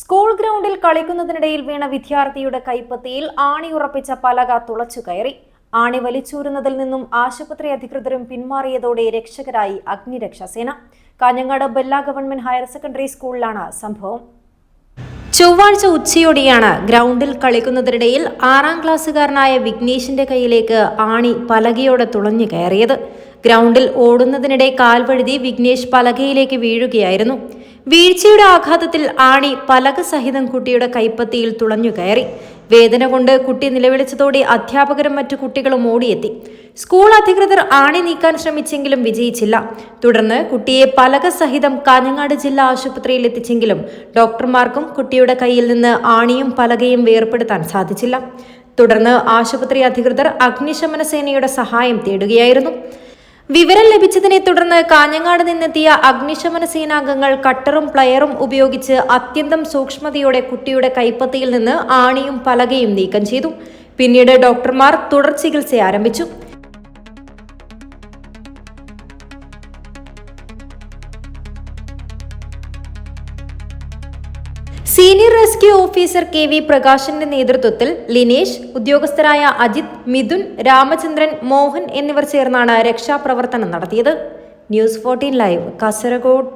School ഗ്രൗണ്ടിൽ കളിക്കുന്നതിനിടയിൽ വീണ വിദ്യാർത്ഥിയുടെ കൈപ്പത്തിയിൽ ആണി ഉറപ്പിച്ച പലക തുളച്ചു കയറി. ആണി വലിച്ചൂരുന്നതിൽ നിന്നും ആശുപത്രി അധികൃതരും പിന്മാറിയതോടെ രക്ഷകരായി അഗ്നിരക്ഷാസേന Kanhangad Bella government higher secondary സ്കൂളിലാണ് സംഭവം. ചൊവ്വാഴ്ച ഉച്ചയോടെയാണ് ഗ്രൗണ്ടിൽ കളിക്കുന്നതിനിടയിൽ ആറാം ക്ലാസ്സുകാരനായ വിഘ്നേഷിന്റെ കയ്യിലേക്ക് ആണി പലകയോടെ തുളഞ്ഞു കയറിയത്. ഗ്രൗണ്ടിൽ ഓടുന്നതിനിടെ കാൽവഴുതി വിഘ്നേഷ് പലകയിലേക്ക് വീഴുകയായിരുന്നു. വീഴ്ചയുടെ ആഘാതത്തിൽ ആണി പലക സഹിതം കുട്ടിയുടെ കൈപ്പത്തിയിൽ തുളഞ്ഞു കയറി. വേദന കൊണ്ട് കുട്ടി നിലവിളിച്ചതോടെ അധ്യാപകരും മറ്റു കുട്ടികളും ഓടിയെത്തി. സ്കൂൾ അധികൃതർ ആണി നീക്കാൻ ശ്രമിച്ചെങ്കിലും വിജയിച്ചില്ല. തുടർന്ന് കുട്ടിയെ പലക സഹിതം കാഞ്ഞങ്ങാട് ജില്ലാ ആശുപത്രിയിൽ എത്തിച്ചെങ്കിലും ഡോക്ടർമാർക്കും കുട്ടിയുടെ കയ്യിൽ നിന്ന് ആണിയും പലകയും വേർപെടുത്താൻ സാധിച്ചില്ല. തുടർന്ന് ആശുപത്രി അധികൃതർ അഗ്നിശമന സേനയുടെ സഹായം തേടുകയായിരുന്നു. വിവരം ലഭിച്ചതിനെ തുടർന്ന് കാഞ്ഞങ്ങാട് നിന്നെത്തിയ അഗ്നിശമന സേനാംഗങ്ങൾ കട്ടറും പ്ലയറും ഉപയോഗിച്ച് അത്യന്തം സൂക്ഷ്മതയോടെ കുട്ടിയുടെ കൈപ്പത്തിയിൽ നിന്ന് ആണിയും പലകയും നീക്കം ചെയ്തു. പിന്നീട് ഡോക്ടർമാർ തുടർ ചികിത്സ ആരംഭിച്ചു. Senior rescue officer K V പ്രകാശന്റെ നേതൃത്വത്തിൽ ലിനേഷ് ഉദ്യോഗസ്ഥരായ അജിത് മിഥുൻ രാമചന്ദ്രൻ മോഹൻ എന്നിവർ ചേർന്നാണ് രക്ഷാപ്രവർത്തനം നടത്തിയത്. News fourteen live Kasaragod.